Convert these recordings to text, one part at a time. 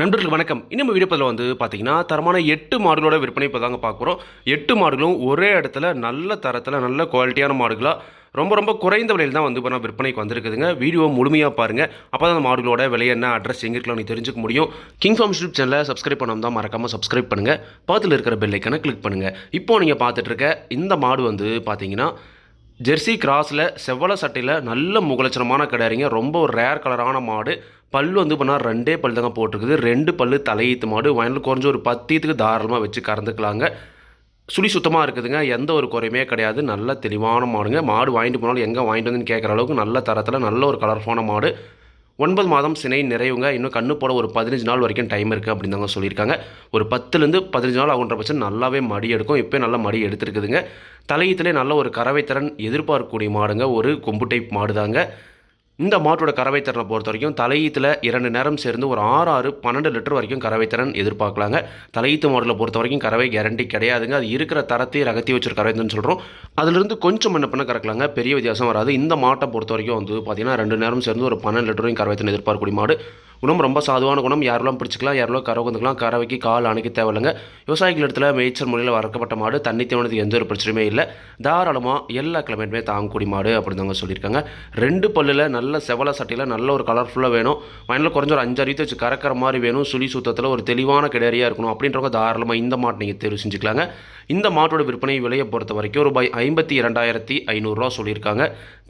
நண்பர்கள் வணக்கம். இன்னும் வீடியோ பதில் வந்து பார்த்தீங்கன்னா தரமான எட்டு மாடுகளோட விற்பனை இப்போ தாங்க பார்க்குறோம் எட்டு மாடுகளும் ஒரே இடத்துல நல்ல தரத்தில் நல்ல குவாலிட்டியான மாடுகளாக ரொம்ப ரொம்ப குறைந்த விலையில் தான் வந்து இப்போ விற்பனைக்கு வந்திருக்குதுங்க. வீடியோ முழுமையாக பாருங்கள் அப்போ தான் அந்த மாடுகளோட விலை என்ன அட்ரஸ் எங்கே இருக்கலாம் நீ தெரிஞ்சுக்க முடியும். கிங் ஃபார்ம் யூடியூப் சேனலை சப்ஸ்கிரைப் பண்ணாமல் தான் மறக்காமல் சப்ஸ்கிரைப் பண்ணுங்கள் பக்கத்தில் இருக்கிற பெல்லைக்கான கிளிக் பண்ணுங்கள் இப்போ நீங்கள் பார்த்துட்ருக்க இந்த மாடு வந்து பார்த்தீங்கன்னா ஜெர்சி கிராஸில் செவ்வள சட்டையில் நல்ல முகலட்சணமான கிடையாதுங்க ரொம்ப ஒரு ரேர் கலரான மாடு. பல் வந்து பண்ணால் ரெண்டே பல் தாங்க போட்டிருக்குது. ரெண்டு பல் தலையீத்து மாடு. வயலில் குறைஞ்ச ஒரு பத்தியத்துக்கு தாராளமாக வச்சு கறந்துக்கலாங்க. சுழி சுத்தமாக இருக்குதுங்க. எந்த ஒரு குறையுமே கிடையாது. நல்ல தெளிவான மாடுங்க. மாடு வாங்கிட்டு போனாலும் எங்கே வாங்கிட்டு வந்துன்னு கேட்குற அளவுக்கு நல்ல தரத்தில் நல்ல ஒரு கலர்ஃபான மாடு. ஒன்பது மாதம் சினை நிறைவுங்க. இன்னும் கண்ணு போட ஒரு பதினஞ்சு நாள் வரைக்கும் டைம் இருக்குது அப்படின்னு தாங்க சொல்லியிருக்காங்க. ஒரு பத்துலேருந்து பதினஞ்சு நாள் ஆகுன்ற பட்சம் நல்லாவே மடி எடுக்கும். இப்போ நல்லா மடி எடுத்துருக்குதுங்க. தலையத்திலே நல்ல ஒரு கறவை திறன் எதிர்பார்க்கக்கூடிய மாடுங்க. ஒரு கொம்பு டைப் மாடு தாங்க இந்த மாட்டோட கறவை திறனை பொறுத்த வரைக்கும் தலையீத்தில் இரண்டு நேரம் சேர்ந்து ஒரு ஆறு ஆறு பன்னெண்டு லிட்டர் வரைக்கும் கறவை திறன் எதிர்பார்க்கலாங்க. தலையீத்து மாடலை பொறுத்த வரைக்கும் கறவை கேரண்டி கிடையாதுங்க. அது இருக்கிற தரத்தை ரகத்தி வச்சு கறவைன்னு சொல்கிறோம் அதிலிருந்து கொஞ்சம் என்ன பண்ண கறக்கலாங்க? பெரிய வித்தியாசம் வராது. இந்த மாட்டை பொறுத்த வரைக்கும் வந்து பார்த்தீங்கன்னா ரெண்டு நேரம் சேர்ந்து ஒரு பன்னெண்டு லிட்டரையும் கறவை திறன் எதிர்பார்க்கக்கூடிய மாடு. குணம் ரொம்ப சாதுவான குணம். யாரெல்லாம் பிடிச்சிக்கலாம் யாரெல்லாம் கரை வந்துக்கலாம் கறவைக்கு கால் அணைக்க தேவையில்லைங்க. விவசாயிகள் இடத்துல மேய்ச்சல் முறையில் வளர்க்கப்பட்ட மாடு தண்ணி தேவனதுக்கு எந்த ஒரு பிரச்சனையுமே இல்லை. தாராளமாக எல்லா கிளைமேட்டுமே தாங்கக்கூடிய மாடு அப்படின்னு தாங்க சொல்லியிருக்காங்க. ரெண்டு பல்லில் நல்ல செவல சட்டையில் நல்ல ஒரு கலர்ஃபுல்லாக வேணும். வயலில் குறைஞ்ச ஒரு அஞ்சு அறிவித்து வச்சு கறக்கிற மாதிரி வேணும். சுழி சுத்தத்தில் ஒரு தெளிவான கிடரியாக இருக்கணும் அப்படின்றவங்க தாராளமாக இந்த மாட்டை நீங்கள் தேர்வு செஞ்சுக்கலாங்க. இந்த மாட்டோட விற்பனை விலையை பொறுத்த வரைக்கும் ரூபாய் ஐம்பத்தி இரண்டாயிரத்தி ஐநூறுரூவா சொல்லியிருக்காங்க.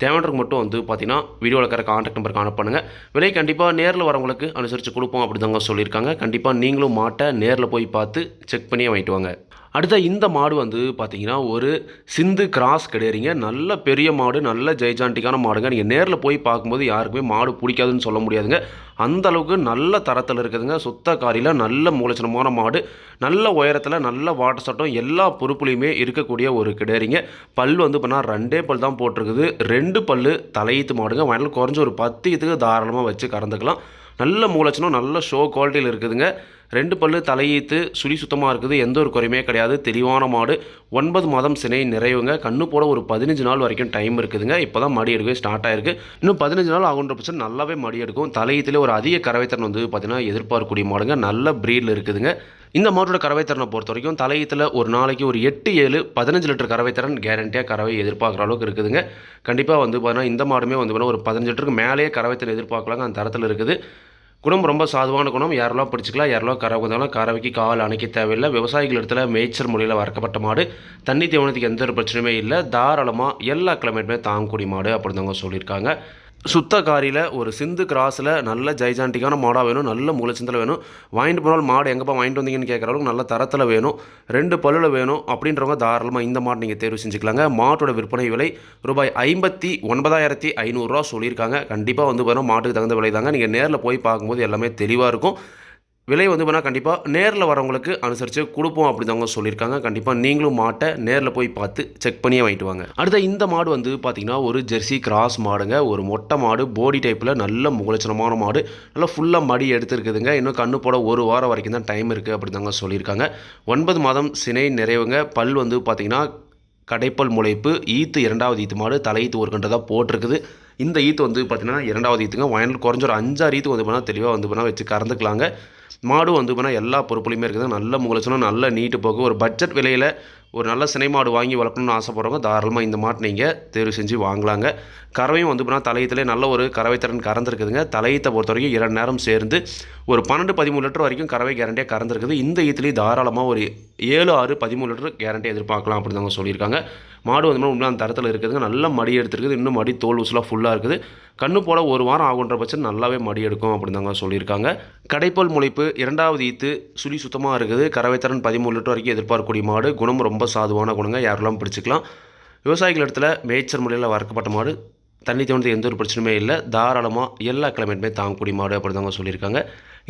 தேவைன்றதுக்கு மட்டும் வந்து பார்த்தீங்கன்னா வீடியோவில் இருக்கிற கான்டாக்ட் நம்பருக்கு அனுப்பணுங்க விலை கண்டிப்பாக நேரில் வரவங்களுக்கு அனுசரித்து கொடுப்போம் அப்படி தாங்க சொல்லியிருக்காங்க. கண்டிப்பாக நீங்களும் மாட்டை நேரில் போய் பார்த்து செக் பண்ணியே வாங்கிட்டு வாங்க. அடுத்த இந்த மாடு வந்து பார்த்தீங்கன்னா ஒரு சிந்து கிராஸ் கிடையாதுங்க. நல்ல பெரிய மாடு நல்ல ஜெய்ஜாண்டிக்கான மாடுங்க. நீங்கள் நேரில் போய் பார்க்கும்போது யாருக்குமே மாடு பிடிக்காதுன்னு சொல்ல முடியாதுங்க. அந்த அளவுக்கு நல்ல தரத்தில் இருக்குதுங்க. சுத்த காரியில் நல்ல மூலச்சனமான மாடு. நல்ல உயரத்தில் நல்ல வாட்டர் சட்டம் எல்லா பொறுப்புலையுமே இருக்கக்கூடிய ஒரு கிடையாதுங்க. பல் வந்து பண்ணால் ரெண்டே பல் தான் போட்டிருக்குது. ரெண்டு பல் தலையீத்து மாடுங்க. வயலில் குறைஞ்ச ஒரு பத்து இதுக்கு தாராளமாக வச்சு கறந்துக்கலாம். நல்ல மூலச்சனம் நல்ல ஷோ குவாலிட்டியில் இருக்குதுங்க. ரெண்டு பல்லு தலையீத்து சுழி சுத்தமாக இருக்குது. எந்த ஒரு குறையுமே கிடையாது. தெளிவான மாடு. ஒன்பது மாதம் சினை நிறைவுங்க. கண்ணு போட ஒரு பதினஞ்சு நாள் வரைக்கும் டைம் இருக்குதுங்க. இப்போ தான் மடி எடுக்கவே ஸ்டார்ட் ஆயிருக்கு. இன்னும் பதினஞ்சு நாள் ஆகுன்ற பட்சம் நல்லாவே மடி எடுக்கும். தலையீத்துல ஒரு அதிக கறவைத்திறன் வந்து பார்த்தீங்கன்னா எதிர்பார்க்கக்கூடிய மாடுங்க. நல்ல ப்ரீடில் இருக்குதுங்க. இந்த மாட்டோட கறவைத்திறனை பொறுத்த வரைக்கும் தலையத்தில் ஒரு நாளைக்கு ஒரு எட்டு ஏழு பதினஞ்சு லிட்டர் கறவைத்திறன் கேரண்டியாக கறவை எதிர்பார்க்குற அளவுக்கு இருக்குதுங்க. கண்டிப்பாக வந்து பார்த்தீங்கன்னா இந்த மாடுமே வந்து பார்த்தீங்கன்னா ஒரு பதினஞ்சு லிட்டருக்கு மேலேயே கறவைத்திறன் எதிர்பார்க்கலாங்க அந்த தரத்தில் இருக்குது. குணம் ரொம்ப சாதுவான குணம். யாரெல்லாம் பிடிச்சிக்கலாம் யாரெல்லாம் கறவை வந்தாலும் கறவைக்கு கால் அணைக்க தேவையில்லை. விவசாயிகள் இடத்துல மேய்ச்சல் முறையில் வறக்கப்பட்ட மாடு. தண்ணி தேவனத்துக்கு எந்த ஒரு பிரச்சனையுமே இல்லை. தாராளமாக எல்லா கிளைமேட்டுமே தாங்கக்கூடிய மாடு அப்படின்னு அவங்க சொல்லியிருக்காங்க. சுத்த காரியில் ஒரு சிந்து கிராஸில் நல்ல ஜைஜாண்டிக்கான மாடாக வேணும் நல்ல மூலச்சந்தில் வேணும். வாங்கிட்டு போனால் மாடு எங்கேப்பா வாங்கிட்டு வந்தீங்கன்னு கேட்குற அளவுக்கு நல்ல தரத்தில் வேணும். ரெண்டு பல்லில் வேணும் அப்படின்றவங்க தாராளமாக இந்த மாடு நீங்கள் தேர்வு செஞ்சுக்கலாங்க. மாட்டோட விற்பனை விலை ரூபாய் ஐம்பத்தி ஒன்பதாயிரத்தி ஐநூறுரூவா சொல்லியிருக்காங்க. கண்டிப்பாக வந்து பார்த்தீங்கன்னா மாட்டுக்கு தகுந்த விலை தாங்க நீங்கள் நேரில் போய் பார்க்கும்போது எல்லாமே தெளிவாக இருக்கும். விலை வந்து வேணால் கண்டிப்பாக நேரில் வரவங்களுக்கு அனுசரித்து கொடுப்போம் அப்படிதாங்க சொல்லியிருக்காங்க. கண்டிப்பாக நீங்களும் மாட்டை நேரில் போய் பார்த்து செக் பண்ணியே வாங்கிட்டு வாங்க. அடுத்த இந்த மாடு வந்து பார்த்திங்கன்னா ஒரு ஜெர்சி கிராஸ் மாடுங்க. ஒரு மொட்டை மாடு போடி டைப்பில் நல்ல முகலட்சணமான மாடு. நல்லா ஃபுல்லாக மடி எடுத்துருக்குதுங்க. இன்னும் கண்ணு போட ஒரு வாரம் வரைக்கும் தான் டைம் இருக்குது அப்படிதாங்க சொல்லியிருக்காங்க. ஒன்பது மாதம் சினை நிறைவுங்க. பல் வந்து பார்த்திங்கன்னா கடைப்பல் முளைப்பு ஈத்து இரண்டாவது ஈத்து மாடு தலையீத்து ஒரு கன்று தான் போட்டிருக்குது. இந்த ஈத்து வந்து பார்த்திங்கன்னா இரண்டாவது ஈத்துங்க. வயலில் குறைஞ்ச ஒரு அஞ்சாறு ஈத்து வந்து பண்ணால் தெளிவாக வந்து பண்ணால் வச்சு கறந்துக்கலாங்க. மாடும் வந்து பண்ணால் எல்லா பொறுப்புலையுமே இருக்குது. நல்ல முகலட்சணம் நல்ல நீட்டு போக்கு. ஒரு பட்ஜெட் விலையில் ஒரு நல்ல சினை மாடு வாங்கி வளர்க்கணும்னு ஆசைப்படுறவங்க தாராளமாக இந்த மாட்டை நீங்கள் தேர்வு செஞ்சு வாங்கலாங்க. கறவையும் வந்து பண்ணால் தலையத்திலே நல்ல ஒரு கறவைத்திறன் கறந்துருக்குதுங்க. தலையத்தை பொறுத்த வரைக்கும் இரண்டு நேரம் சேர்ந்து ஒரு பன்னெண்டு பதிமூணு லிட்டர் வரைக்கும் கறவை கேரண்டியாக கறந்துருக்குது. இந்த ஈத்துலேயும் தாராளமாக ஒரு ஏழு ஆறு பதிமூணு லிட்டர் கேரண்டி எதிர்பார்க்கலாம் அப்படின்னு அவங்க சொல்லியிருக்காங்க. மாடு வந்து உண்மையான அந்த தரத்தில் இருக்குதுங்க நல்ல மடி எடுத்துருக்குது. இன்னும் மடி தோல் உசுலாக ஃபுல்லாக இருக்குது. கண்ணு போட ஒரு வாரம் ஆகுன்ற பட்சம் நல்லாவே மடி எடுக்கும் அப்படின்னு தாங்க சொல்லியிருக்காங்க. கடைப்பல் முளைப்பு இரண்டாவது ஈத்து சுழி சுத்தமாக இருக்குது. கறவைத்திறன் பதிமூணு லிட்டர் வரைக்கும் எதிர்பார்க்கக்கூடிய மாடு. குணம் ரொம்ப சாதுவான குணங்க. யாரெல்லாம் பிடிச்சிக்கலாம். விவசாயிகள் இடத்துல மேய்ச்சல் முறையில் வளர்க்கப்பட்ட மாடு. தண்ணி தோணுது எந்த ஒரு பிரச்சனையுமே இல்லை. தாராளமாக எல்லா கிளைமேட்டுமே தாங்கக்கூடிய மாடு அப்படி தாங்க சொல்லியிருக்காங்க.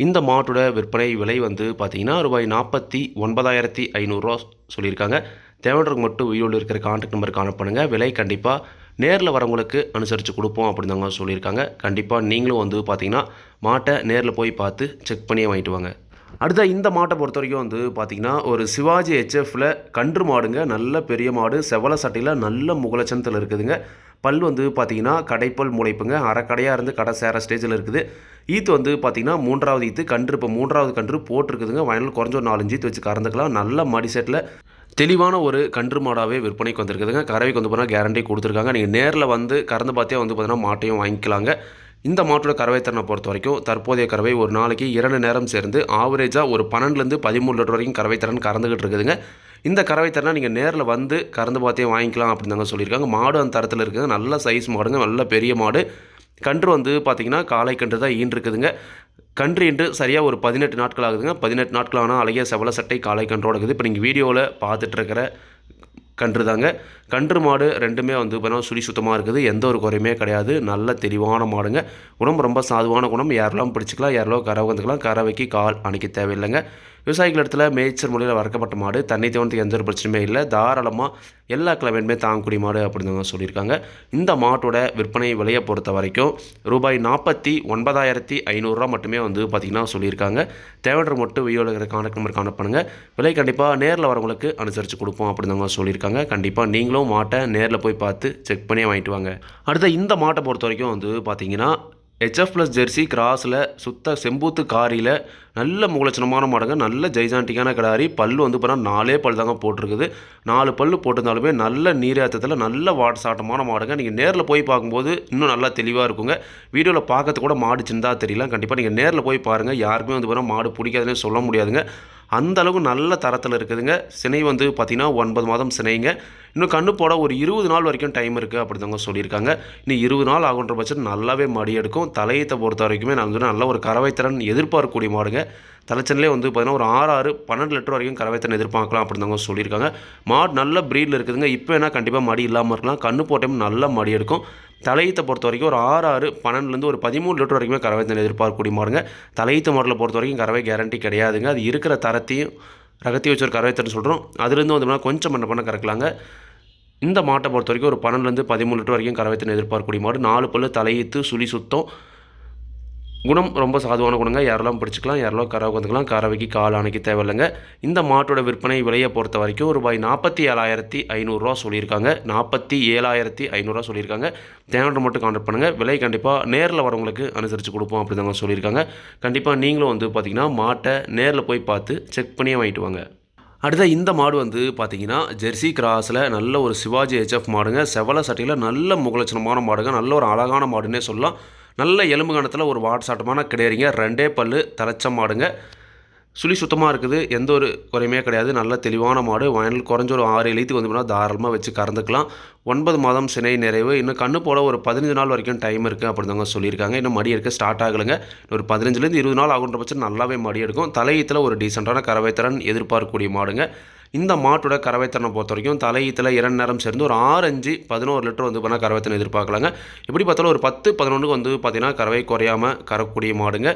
இந்த மாட்டோட விற்பனை விலை வந்து பார்த்தீங்கன்னா ரூபாய் நாற்பத்தி ஒன்பதாயிரத்தி ஐநூறுரூவா சொல்லியிருக்காங்க. தேவைன்றவங்க மட்டும் வீடியோவில் இருக்கிற கான்டாக்ட் நம்பர் காணப்படுங்க விலை கண்டிப்பாக நேரில் வரவங்களுக்கு அனுசரித்து கொடுப்போம் அப்படின்னு சொல்லியிருக்காங்க. கண்டிப்பாக நீங்களும் வந்து பார்த்தீங்கன்னா மாட்டை நேரில் போய் பார்த்து செக் பண்ணியே வாங்கிட்டு வாங்க. அடுத்த இந்த மாட்டை பொறுத்த வரைக்கும் வந்து பார்த்திங்கன்னா ஒரு சிவாஜி ஹெச்எஃப்ல கன்று மாடுங்க. நல்ல பெரிய மாடு. செவல சட்டையில் நல்ல முகலட்சணத்தில் இருக்குதுங்க. பல் வந்து பார்த்தீங்கன்னா கடைப்பல் முளைப்புங்க. அரைக்கடையாக இருந்து கடை சேர ஸ்டேஜில் இருக்குது. ஈத்து வந்து பார்த்தீங்கன்னா மூன்றாவது ஈத்து கன்று இப்போ மூன்றாவது கன்று போட்டிருக்குதுங்க. வயலில் குறைஞ்ச ஒரு நாலஞ்சு ஈத்து வச்சு கறந்துக்கலாம். நல்ல மடி செட்டில் தெளிவான ஒரு கன்று மாடாகவே விற்பனைக்கு வந்திருக்குதுங்க. கறவைக்கு வந்து பார்த்தீங்கன்னா கேரண்டி கொடுத்துருக்காங்க. நீங்கள் நேரில் வந்து கறந்து பார்த்தே வந்து பார்த்தீங்கன்னா மாட்டையும் வாங்கிக்கலாங்க. இந்த மாட்டோட கறவை திறனை பொறுத்த வரைக்கும் தற்போதைய கறவை ஒரு நாளைக்கு இரண்டு நேரம் சேர்ந்து ஆவரேஜாக ஒரு பன்னெண்டுலேருந்து பதிமூணு லிட்டர் வரைக்கும் கறவை திறன் கறந்துக்கிட்டு இருக்குதுங்க. இந்த கறவை தரனா நீங்கள் நேரில் வந்து கறந்து பார்த்தே வாங்கிக்கலாம் அப்படின்னு தாங்க சொல்லியிருக்காங்க. மாடு அந்த தரத்தில் இருக்குது. நல்ல சைஸ் மாடுங்க. நல்ல பெரிய மாடு. கன்று வந்து பார்த்திங்கன்னா காலை கன்று தான் ஈன்றிருக்குதுங்க. கன்று இன்று சரியாக ஒரு பதினெட்டு நாட்கள் ஆகுதுங்க. பதினெட்டு நாட்கள் ஆனால் அழகிய செவல சட்டை காளை கன்றோட இருக்குது. இப்போ நீங்கள் வீடியோவில் பார்த்துட்ருக்கிற கன்று தாங்க. கன்று மாடு ரெண்டுமே வந்து பார்த்தீங்கன்னா சுழி சுத்தமாக இருக்குது. எந்த ஒரு குறையுமே கிடையாது. நல்ல தெளிவான மாடுங்க. குணம் ரொம்ப சாதுவான குணம். யாரெல்லாம் பிடிச்சிக்கலாம் யாரெல்லாம் கறவை வந்துக்கலாம். கறவைக்கு கால் அணைக்க தேவையில்லைங்க. விவசாயிகள் இடத்துல மேய்ச்சல் முறையில் வளர்க்கப்பட்ட மாடு தண்ணி தேவனத்துக்கு எந்த ஒரு பிரச்சனையுமே இல்லை. தாராளமாக எல்லா கிழமையுமே தாங்கக்கூடிய மாடு அப்படின்னு சொல்லியிருக்காங்க. இந்த மாட்டோட விற்பனை விலையை பொறுத்த வரைக்கும் ரூபாய் நாற்பத்தி ஒன்பதாயிரத்தி ஐநூறுரூவா மட்டுமே வந்து பார்த்திங்கன்னா சொல்லியிருக்காங்க. தேவையான மட்டும் வீடியோவில் இருக்கிற கான்டாக்ட் நம்பர் கான்டாக்ட் பண்ணுங்கள் விலை கண்டிப்பாக நேரில் வரவங்களுக்கு அனுசரித்து கொடுப்போம் அப்படின்னு சொல்லியிருக்காங்க. கண்டிப்பாக நீங்களும் மாட்டை நேரில் போய் பார்த்து செக் பண்ணி வாங்கிட்டு வாங்க. அடுத்த இந்த மாட்டை பொறுத்த வரைக்கும் வந்து பார்த்திங்கன்னா ஹெச்எஃப் ப்ளஸ் ஜெர்சி கிராஸில் சுத்த செம்பூத்து காரியில் நல்ல மூலச்சனமான மாடுங்க நல்ல ஜெய்ஜாண்டிக்கான கிடாரி. பல் வந்து பார்த்தா நாலே பல் தாங்க போட்டிருக்குது. நாலு பல்லு போட்டிருந்தாலுமே நல்ல நீராத்தத்தில் நல்ல வாட்சாட்டமான மாடுங்க. நீங்கள் நேரில் போய் பார்க்கும்போது இன்னும் நல்லா தெளிவாக இருக்குங்க. வீடியோவில் பார்க்கறது கூட மாடு சின்னதாக தெரியல. கண்டிப்பாக நீங்கள் நேரில் போய் பாருங்கள் யாருக்குமே வந்து பார்த்தா மாடு பிடிக்காதுன்னு சொல்ல முடியாதுங்க. அந்த அளவுக்கு நல்ல தரத்தில் இருக்குதுங்க. சினை வந்து பார்த்திங்கன்னா ஒன்பது மாதம் சினைங்க. இன்னும் கண்ணு போட ஒரு இருபது நாள் வரைக்கும் டைம் இருக்குது அப்படிதாங்க சொல்லியிருக்காங்க. இன்னும் இருபது நாள் ஆகுன்ற பட்சம் நல்லாவே மடி எடுக்கும். தலையத்தை பொறுத்த வரைக்குமே நான் வந்து நல்ல ஒரு கறவைத்திறன் எதிர்பார்க்கக்கூடிய மாடுங்க. தலைச்சனிலே வந்து பார்த்தீங்கன்னா ஒரு ஆறு ஆறு பன்னெண்டு லிட்டர் வரைக்கும் கறவைத்திறன் எதிர்பார்க்கலாம் அப்படிதாங்க சொல்லியிருக்காங்க. மாடு நல்ல ப்ரீடில் இருக்குதுங்க. இப்போ என்ன கண்டிப்பாக மடி இல்லாமல் இருக்கலாம். கண்ணு போட்டையும் நல்ல மடி எடுக்கும். தலையீத்தை பொறுத்த வரைக்கும் ஒரு ஆறு ஆறு பன்னெண்டுலேருந்து ஒரு பதிமூணு லிட்டர் வரைக்குமே கறவை தண்ணி எதிர்பார்க்கக்கூடிய மாடுங்க. தலையீத்து மாடலை பொறுத்த வரைக்கும் கறவை கேரண்டி கிடையாதுங்க. அது இருக்கிற தரத்தையும் ரகத்தையும் வச்சு ஒரு கறவை தண்ணி சொல்கிறோம் அதுலேருந்து வந்து கொஞ்சம் பண்ண பண்ண கறக்கலாங்க. இந்த மாட்டை பொறுத்த வரைக்கும் ஒரு பன்னெண்டுலேருந்து பதிமூணு லிட்டர் வரைக்கும் கறவை தண்ணி எதிர்பார்க்கக்கூடிய மாடு. நாலு பல்லு தலையீத்து சுழி சுத்தம். குணம் ரொம்ப சாதுவான குணங்க. யாரெல்லாம் பிடிச்சிக்கலாம் யாரெல்லாம் கரை வந்துக்கலாம் கறவைக்கு கால் அணைக்கு தேவையில்லைங்க. இந்த மாட்டோட விற்பனை விலையை பொறுத்த வரைக்கும் ரூபாய் நாற்பத்தி ஏழாயிரத்தி ஐநூறுரூவா சொல்லியிருக்காங்க. நாற்பத்தி ஏழாயிரத்தி ஐநூறுரூவா சொல்லியிருக்காங்க. தேவையான மட்டும் கான்டாக்ட் பண்ணுங்கள் விலை கண்டிப்பாக நேரில் வரவங்களுக்கு அனுசரித்து கொடுப்போம் அப்படி தாங்க சொல்லியிருக்காங்க. கண்டிப்பாக நீங்களும் வந்து பார்த்திங்கன்னா மாட்டை நேரில் போய் பார்த்து செக் பண்ணியே வாங்கிட்டு வாங்க. அடுத்த இந்த மாடு வந்து பார்த்தீங்கன்னா ஜெர்சி கிராஸில் நல்ல ஒரு சிவாஜி ஹெச்எஃப் மாடுங்க. செவல சட்டையில் நல்ல முகலட்சணமான மாடுங்க. நல்ல ஒரு அழகான மாடுன்னே சொல்லலாம். நல்ல எலும்பு கணத்தில் ஒரு வாட்சாட்டமான கிடையாதுங்க. ரெண்டே பல்லு தலைச்ச மாடுங்க. சுழி சுத்தமாக இருக்குது. எந்த ஒரு குறையுமே கிடையாது. நல்ல தெளிவான மாடு. வயலில் குறைஞ்ச ஒரு ஆறு எழுத்து வந்து தாராளமாக வச்சு கறந்துக்கலாம். ஒன்பது மாதம் சினை நிறைவு. இன்னும் கண்ணு போல் ஒரு பதினஞ்சு நாள் வரைக்கும் டைம் இருக்குது அப்படிதாங்க சொல்லியிருக்காங்க. இன்னும் மடி எடுக்க ஸ்டார்ட் ஆகலைங்க. ஒரு பதினஞ்சுலேருந்து இருபது நாள் ஆகுன்ற பட்சம் நல்லாவே மடி எடுக்கும். தலையீத்தில் ஒரு டீசெண்டான கறவைத்திறன் எதிர்பார்க்கக்கூடிய மாடுங்க. இந்த மாட்டோட கறவைத்தனை பொறுத்த வரைக்கும் தலையீத்தில் இரண்டு நேரம் சேர்ந்து ஒரு ஆறு பதினோரு லிட்டர் வந்து பண்ணால் கறவைத்தனை எதிர்பார்க்கலாங்க. எப்படி பார்த்தாலும் ஒரு பத்து பதினொன்றுக்கு வந்து பார்த்திங்கன்னா கறவை குறையாமல் கறக்கூடிய மாடுங்க.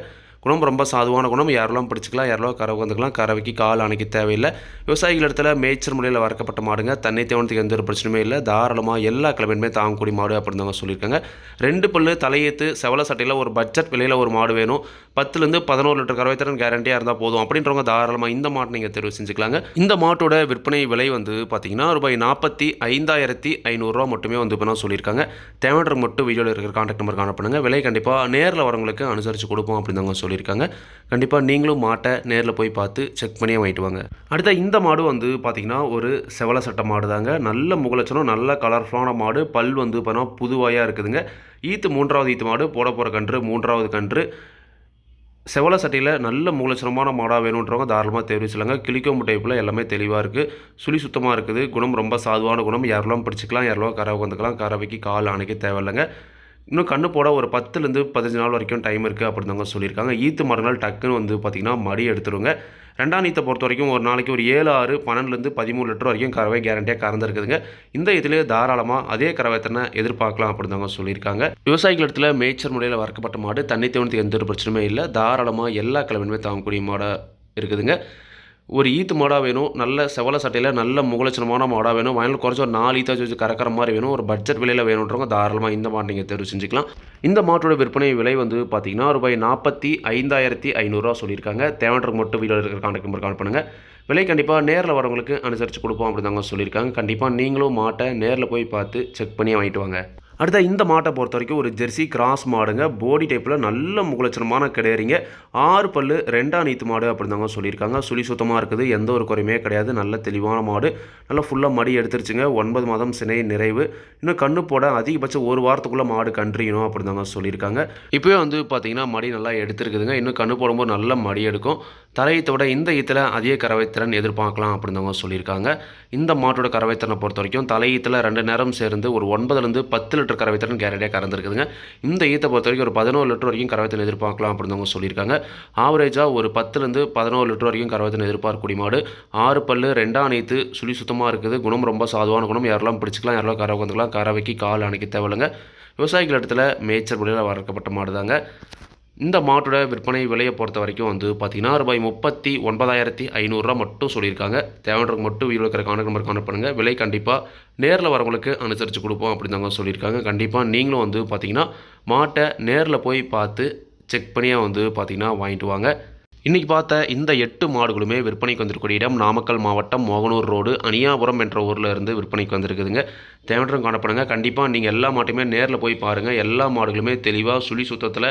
குணம் ரொம்ப சாதுவான குணம். யாரெல்லாம் பிடிச்சிக்கலாம் யாரெல்லாம் கறவை வந்துக்கலாம். கறவைக்கு கால் அணைக்க தேவையில்லை. விவசாயிகள் இடத்துல மேய்ச்சல் முறையில் வளர்க்கப்பட்ட மாடுங்க. தண்ணி தேவனத்துக்கு எந்த ஒரு பிரச்சனையுமே இல்லை. தாராளமாக எல்லா கிழமையுமே தாங்கக்கூடிய மாடு அப்படின்னு சொல்லியிருக்காங்க. ரெண்டு பல்லு தலையேத்து செவல சட்டையில் ஒரு பட்ஜெட் விலையில் ஒரு மாடு வேணும். பத்துலேருந்து பதினோரு லிட்டர் கறவை திறன் கேரண்டியாக இருந்தால் போதும். அப்படின்றவங்க தாராளமாக இந்த மாட்டை நீங்கள் தெரிவு செஞ்சுக்கலாங்க. இந்த மாட்டோட விற்பனை விலை வந்து பார்த்தீங்கன்னா ரூபாய் நாற்பத்தி ஐந்தாயிரத்தி ஐநூறுரூவா மட்டுமே வந்து இப்போ சொல்லியிருக்காங்க. தேவையான மட்டும் வீடியோவில் இருக்கிற கான்டாக்ட் நம்பர் காணப்படுங்க விலை கண்டிப்பாக நேரில் வரவங்களுக்கு அனுசரித்து கொடுப்போம் அப்படின்னு அவங்க சொல்லியிருக்காங்க. கண்டிப்பாக நீங்களும் மாட்டை நேரில் போய் பார்த்து செக் பண்ணியே வாங்கிட்டு வாங்க. அடுத்த இந்த மாடு வந்து பார்த்திங்கன்னா ஒரு செவல சட்ட மாடு தாங்க. நல்ல முகலட்சணம் நல்ல கலர்ஃபுல்லான மாடு. பல் வந்து பார்த்தீங்கன்னா புதுவாயாக இருக்குதுங்க. ஈத்து மூன்றாவது ஈத்து மாடு போட போகிற கன்று மூன்றாவது கன்று. செவல சட்டையில் நல்ல மூலச்சனமான மாடாக வேணுன்றவங்க தாராளமாக தேர்வு செய்யலாங்க கிளிக்கோம்பு டைப்பில் எல்லாமே தெளிவாக இருக்குது சுழி சுத்தமாக இருக்குது. குணம் ரொம்ப சாதுவான குணம். யாரெல்லாம் பிடிச்சிக்கலாம் யாரெல்லாம் கரை வந்துக்கலாம் கறவைக்கு கால் அணைக்க தேவையில்லைங்க. இன்னும் கண்ணு போட ஒரு பத்துலேருந்து பதினஞ்சு நாள் வரைக்கும் டைம் இருக்குது அப்படின்னு சொல்லியிருக்காங்க. ஈத்து மறுநாள் டக்குன்னு வந்து பார்த்திங்கன்னா மடி எடுத்துருங்க. ரெண்டாம் நீத்தை பொறுத்த வரைக்கும் ஒரு நாளைக்கு ஒரு ஏழு ஆறு பன்னெண்டுலேருந்து பதிமூணு லிட்டர் வரைக்கும் கறவை கேரண்டியாக கறந்துருக்குதுங்க இந்த இதுலேயே தாராளமாக அதே கறவை தன்னை எதிர்பார்க்கலாம் அப்படிதாங்க சொல்லியிருக்காங்க. விவசாயிகள் இடத்துல மேய்ச்சல் முறையில் வறக்கப்பட்ட மாடு தண்ணி தேவனத்துக்கு எந்த ஒரு பிரச்சனையுமே இல்லை. தாராளமாக எல்லா கிழமையுமே தாங்கக்கூடிய மாடாக இருக்குதுங்க. ஒரு ஈத்து மாடாக வேணும் நல்ல செவல சட்டையில் நல்ல முகலட்சணமான மாடாக வேணும் வயலில் குறைச்ச ஒரு நாலு ஈத்தாச்சு வச்சு கறக்கிற மாதிரி வேணும் ஒரு பட்ஜெட் விலையில் வேணுன்றவங்க தாராளமாக இந்த மாட்டை நீங்கள் தேர்வு செஞ்சுக்கலாம். இந்த மாட்டோட விற்பனை விலை வந்து பார்த்தீங்கன்னா ரூபாய் நாற்பத்தி ஐந்தாயிரத்தி ஐநூறுரூவா சொல்லியிருக்காங்க. தேவையான மட்டும் வீடியோ இருக்கிற கான்டாக்ட் நம்பர் கால் பண்ணுங்கள் விலை கண்டிப்பாக நேரில் வரவங்களுக்கு அனுசரித்து கொடுப்போம் அப்படி தாங்க சொல்லியிருக்காங்க. கண்டிப்பாக நீங்களும் மாட்டை நேரில் போய் பார்த்து செக் பண்ணி வாங்கிட்டு வாங்க. அடுத்த இந்த மாட்டை பொறுத்த வரைக்கும் ஒரு ஜெர்சி கிராஸ் மாடுங்க. போடி டைப்பில் நல்ல முகலட்சணமான கிடையாதுங்க. ஆறு பல்லு ரெண்டாம் நீத்து மாடு அப்படிதாங்க சொல்லியிருக்காங்க. சுழி சுத்தமாக இருக்குது எந்த ஒரு குறையுமே கிடையாது. நல்ல தெளிவான மாடு. நல்லா ஃபுல்லாக மடி எடுத்துருச்சுங்க. ஒன்பது மாதம் சினை நிறைவு. இன்னும் கண்ணு போட அதிகபட்சம் ஒரு வாரத்துக்குள்ளே மாடு கன்றியணும் அப்படிதாங்க சொல்லியிருக்காங்க. இப்போயே வந்து பார்த்தீங்கன்னா மடி நல்லா எடுத்துருக்குதுங்க. இன்னும் கண்ணு போடும்போது நல்ல மடி எடுக்கும். தலையத்தை விட இந்த ஈத்தில் அதிக கறவைத்திறன் எதிர்பார்க்கலாம் அப்படிதாங்க சொல்லியிருக்காங்க. இந்த மாட்டோட கறவைத்திறனை பொறுத்த வரைக்கும் தலையீத்தில் ரெண்டு நேரம் சேர்ந்து ஒரு ஒன்பதுலேருந்து பத்து லிட்டர் கறவைத்திறன் கேரண்டியாக கறந்துருக்குதுங்க. இந்த ஈத்தை பொறுத்த வரைக்கும் ஒரு பதினோரு லிட்டர் வரைக்கும் கறவைத்திறன் எதிர்பார்க்கலாம் அப்படிதாங்க சொல்லியிருக்காங்க. ஆவரேஜாக ஒரு பத்துலேருந்து பதினோரு லிட்டர் வரைக்கும் கறவைத்திறன் எதிர்பார்க்கக்கூடிய மாடு. ஆறு பல்லு ரெண்டாம் நீத்து சுழி சுத்தமாக இருக்குது. குணம் ரொம்ப சாதுவான குணம். யாரெல்லாம் பிடிச்சிக்கலாம் யாரெல்லாம் கறவை வந்துக்கலாம் கரவைக்கு கால் அணைக்க தேவையில்லைங்க. விவசாயிகள் இடத்துல மேய்ச்சல் முறையில் வளர்க்கப்பட்ட மாடு தாங்க இந்த மாட்டோட விற்பனை விலையை பொறுத்த வரைக்கும் வந்து பார்த்தீங்கன்னா ரூபாய் முப்பத்தி ஒன்பதாயிரத்தி ஐநூறுரூவா மட்டும் சொல்லியிருக்காங்க. தேவைன்றவங்க மட்டும் வீடியோ இருக்கிற கான்டாக்ட் நம்பர் கான்டாக்ட் பண்ணுங்கள் விலை கண்டிப்பாக நேரில் வரவங்களுக்கு அனுசரித்து கொடுப்போம் அப்படின்னு தாங்க சொல்லியிருக்காங்க. கண்டிப்பாக நீங்களும் வந்து பார்த்தீங்கன்னா மாட்டை நேரில் போய் பார்த்து செக் பண்ணியாக வந்து பார்த்தீங்கன்னா வாங்கிட்டு வாங்க. இன்றைக்கி பார்த்த இந்த எட்டு மாடுகளுமே விற்பனைக்கு வந்திருக்கக்கூடிய இடம் நாமக்கல் மாவட்டம் மோகனூர் ரோடு அணியாபுரம் என்ற ஊரில் இருந்து விற்பனைக்கு வந்திருக்குதுங்க. தேவையான காணப்படுங்க. கண்டிப்பாக நீங்கள் எல்லா மாட்டையுமே நேரில் போய் பாருங்கள் எல்லா மாடுகளுமே தெளிவாக சுழி சுத்தத்தில்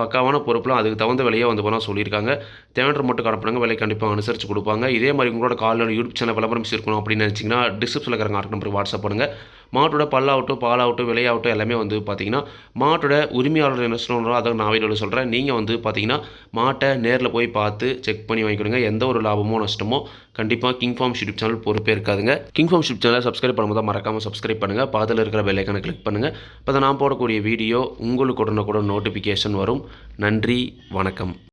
பக்காவான பொறுப்பில் அதுக்கு தகுந்த விலையாக வந்து போனால் சொல்லியிருக்காங்க. தேவையான மட்டும் காணப்படுங்க. விலை கண்டிப்பாக அனுசரித்து கொடுப்பாங்க. இதே மாதிரி உங்களோட காலில் யூடியூப் சேனல் விளம்பரம் இருக்கணும் அப்படின்னு நினச்சிங்கன்னா டிஸ்கிரிப்ஷனில் இருக்கிற கார்டு நம்பருக்கு வாட்ஸ்அப் பண்ணுங்கள் மாட்டோட பல்லாகட்டும் பாலாகட்டும் விலையாகட்டும் எல்லாமே வந்து பார்த்திங்கன்னா மாட்டோட உரிமையாளர் என்ன சொல்லணும் அதை நான் வீடியோவில் சொல்கிறேன் நீங்கள் வந்து பார்த்தீங்கன்னா மாட்டை நேரில் போய் பார்த்து செக் பண்ணி வாங்கிக்கொடுங்க. எந்த ஒரு லாபமோ நஷ்டமோ கண்டிப்பாக கிங் ஃபார்ம் யூடியூப் சேனல் பொறுப்பே இருக்காதுங்க. கிங் ஃபார்ம் யூடியூப் சேனலை சப்ஸ்கிரைப் பண்ணும்போது மறக்காமல் சப்ஸ்கிரைப் பண்ணுங்கள் பக்கத்தில் இருக்கிற பெல்லைக்கான கிளிக் பண்ணுங்கள் இப்போ நான் போடக்கூடிய வீடியோ உங்களுக்கு உடனுக்குடன் நோட்டிஃபிகேஷன் வரும். நன்றி வணக்கம்.